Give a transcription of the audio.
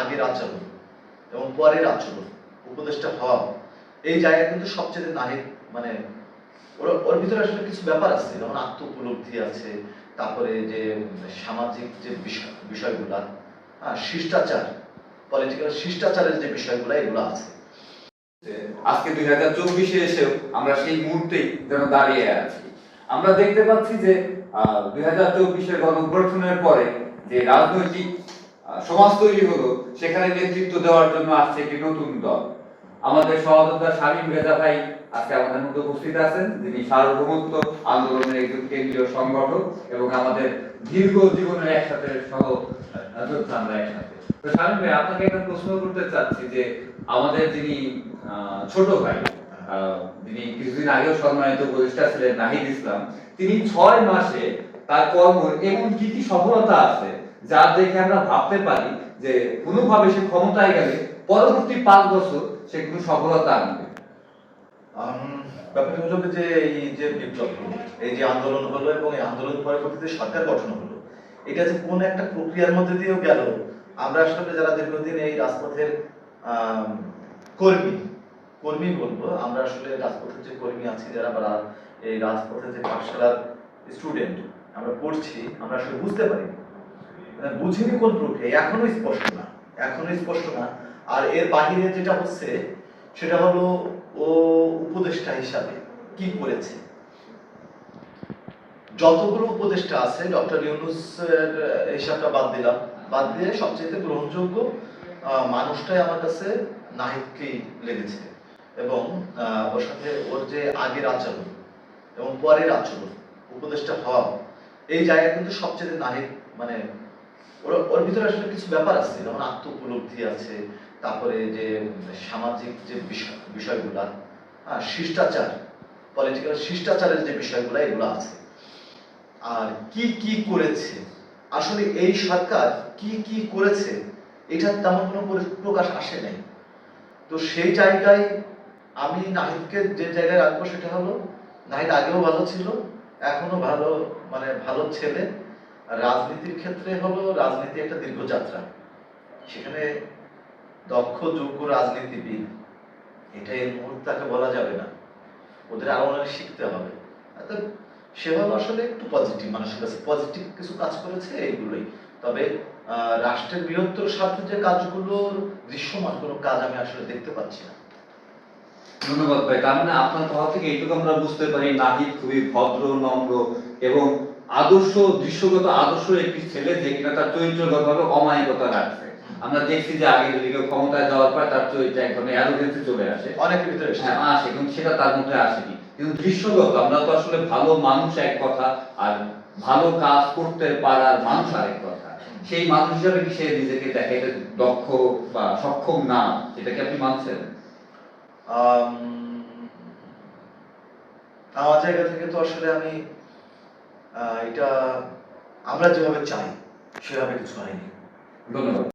আগের আচরণ এবং পরের আচরণ উপদেশটা হওয়া। এই জায়গায় কিন্তু সবচেয়ে নাহিদ মানে ওর ওর ভিতরে আসলে কিছু ব্যাপার আছে, যেমন আত্ম উপলব্ধি আছে, তারপরে যে সামাজিক যে বিষয়, বিষয়গুলা হ্যাঁ শিষ্টাচার পলিটিক্যাল শিষ্টাচারের যে বিষয়গুলো, এগুলো আছে। আজকে দুই হাজার চব্বিশে এসেও আমরা সেই মুহূর্তেই যেন দাঁড়িয়ে আছি। আমরা দেখতে পাচ্ছি যে দুই হাজার চব্বিশের গণঅভ্যর্থনের পরে যে রাজনৈতিক সমাজ তৈরি হলো, সেখানে নেতৃত্ব দেওয়ার জন্য আসছে একটি নতুন দল। আমাদের সহযোদ্ধা শামীম রেজা ভাই আজকে আমাদের মধ্যে উপস্থিত আছেন, যিনি সার্বভৌমত্ব আন্দোলনের একজন কেন্দ্রীয় সংগঠক এবং আমাদের দীর্ঘ জীবনের একসাথে সহ আমরা একসাথে। শামীম ভাই, আপনাকে একটা প্রশ্ন করতে চাচ্ছি যে, আমাদের যিনি ছোট ভাই যিনি কিছুদিন আগেও সম্মানিত উপদেষ্টা ছিলেন, নাহিদ ইসলাম, তিনি ছয় মাসে তার কর্ম, এমন কি কি সফলতা আছে যা দেখে আমরা ভাবতে পারি যে কোনোভাবে সে ক্ষমতায় গেলে পরবর্তী পাঁচ বছর সে কোনো সফলতা আনবে। ব্যাপারটা হলো যে এই যে বিপ্লব এই যে আন্দোলন হলো এবং এই আন্দোলন পরবর্তীতে সরকার গঠন হলো, এটা যে কোন একটা প্রক্রিয়ার মধ্যে দিয়েও গেল, আমরা আসলে যারা দীর্ঘদিন এই রাজপথের কর্মী কর্মী বলব, আমরা আসলে রাজপথের যে কর্মী আছি যারা বা এই রাজপথের যে পাঠশালার স্টুডেন্ট আমরা পড়ছি, আমরা আসলে বুঝতে পারি। বুঝিনি কোন প্রক্রিয়া, এখনও স্পষ্ট না, এখনও স্পষ্ট না। আর এর বাহিরে যেটা হচ্ছে, সেটা হলো ও উপদেষ্টা হিসাবে কি করেছে? যতগুলো উপদেষ্টা আছে, ডক্টর ইউনুসের হিসাবটা বাদ দিলাম। বাদ দিয়ে সবচেয়ে গ্রহণযোগ্য মানুষটাই আমার কাছে নাহিদকেই লেগেছে। এবং ওর সাথে ওর যে আগের আচরণ এবং পরের আচরণ উপদেষ্টা হওয়া, এই জায়গা কিন্তু সবচেয়ে নাহিদ মানে ওর ভিতরে আসলে কিছু ব্যাপার আছে, যেমন আত্ম উপলব্ধি আছে, তারপরে যে সামাজিক যে বিষয়, বিষয়গুলা হ্যাঁ শিষ্টাচার পলিটিক্যাল শিষ্টাচারের যে বিষয়গুলো, এগুলো আছে। আর কি কি করেছে? আসলে এই সরকার কি কি করেছে? এটার তেমন কোনো প্রকাশ আসে নাই। তো সেই জায়গায় আমি নাহিদকে যে জায়গায় রাখব সেটা হলো, নাহিদ আগেও ভালো ছিল, এখনও ভালো মানে ভালো ছেলে। রাজনীতির ক্ষেত্রে হলো রাজনীতি একটা দীর্ঘ যাত্রা। সেখানে দক্ষ, যোগ্য রাজনীতিবিদ এটা এই মুহূর্তে বলা যাবে না। ওদের আরও অনেক শিখতে হবে। অর্থাৎ সে হলো আসলে একটু পজিটিভ মানুষের কাছে পজিটিভ কিছু কাজ করেছে এইগুলোই তবে রাষ্ট্রের বৃহত্তর স্বার্থে যে কাজগুলোর দৃশ্যমান কোনো কাজ আমি আসলে দেখতে পাচ্ছি না। ধন্যবাদ ভাই। তার মানে আপনার কথা থেকে এইটুকু আমরা বুঝতে পারি, নাহিদ খুবই ভদ্র, নম্র এবং আদর্শ দৃশ্যগত আদর্শ একটি ছেলে যে কিনা তার চরিত্রগতভাবে অমায়িকতা রাখছে। আমরা দেখছি যে আগে যদি কেউ ক্ষমতায় যাওয়ার পর তার চরিত্রে এক ধরনের অ্যারোগেন্সি চলে আসে। অনেকের ভিতরে হ্যাঁ আসে কিন্তু সেটা তার মধ্যে আসেনি। কিন্তু দৃশ্যগত আমরা তো আসলে ভালো মানুষ এক কথা আর ভালো কাজ করতে পারার মানুষ আরেক কথা। সেই মানুষ হিসাবে কি সে নিজেকে দেখে এটা দক্ষ বা সক্ষম না? এটা কি আপনি মানছেন? আম, আমার জায়গা থেকে তো আসলে আমি এটা আমরা যেভাবে চাই সেভাবে কিছু হয়নি। ধন্যবাদ।